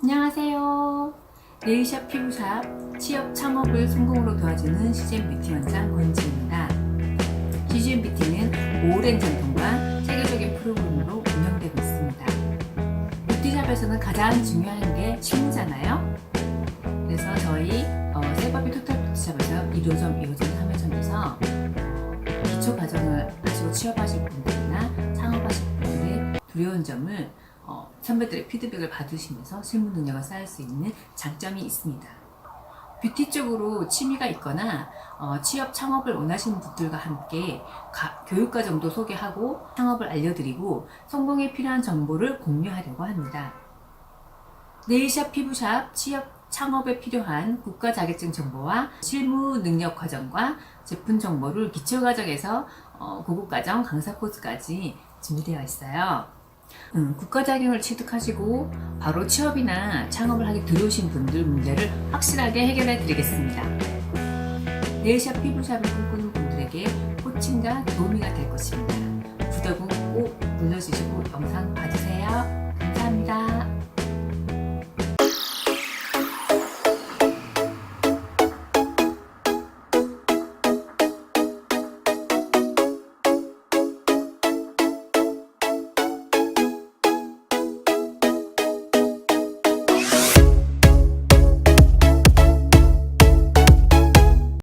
안녕하세요. 네일샵 피부샵 취업 창업을 성공으로 도와주는 CGM 뷰티 원장 권지입니다. CGM 뷰티는 오랜 전통과 체계적인 프로그램으로 운영되고 있습니다. 뷰티샵에서는 가장 중요한 게 취미잖아요. 그래서 저희 어, 세바비 토탈 뷰티샵에서 1호점, 2호점, 3호점에서 기초 과정을 하시고 취업하실 분들이나 창업하실 분들의 두려운 점을 어, 선배들의 피드백을 받으시면서 실무 능력을 쌓을 수 있는 장점이 있습니다. 뷰티 쪽으로 취미가 있거나 어, 취업 창업을 원하시는 분들과 함께 가- 교육 과정도 소개하고 창업을 알려드리고 성공에 필요한 정보를 공유하려고 합니다. 네일샵 피부샵 취업 창업에 필요한 국가 자격증 정보와 실무 능력 과정과 제품 정보를 기초 과정에서 어, 고급 과정 강사 코스까지 준비되어 있어요. 음, 국가 자격을 취득하시고 바로 취업이나 창업을 하게 들어오신 분들 문제를 확실하게 해결해 드리겠습니다. 네일샵 피부샵을 꿈꾸는 분들에게 코칭과 도움이가 될 것입니다. 구독은 꼭 눌러주시고 영상 봐주세요.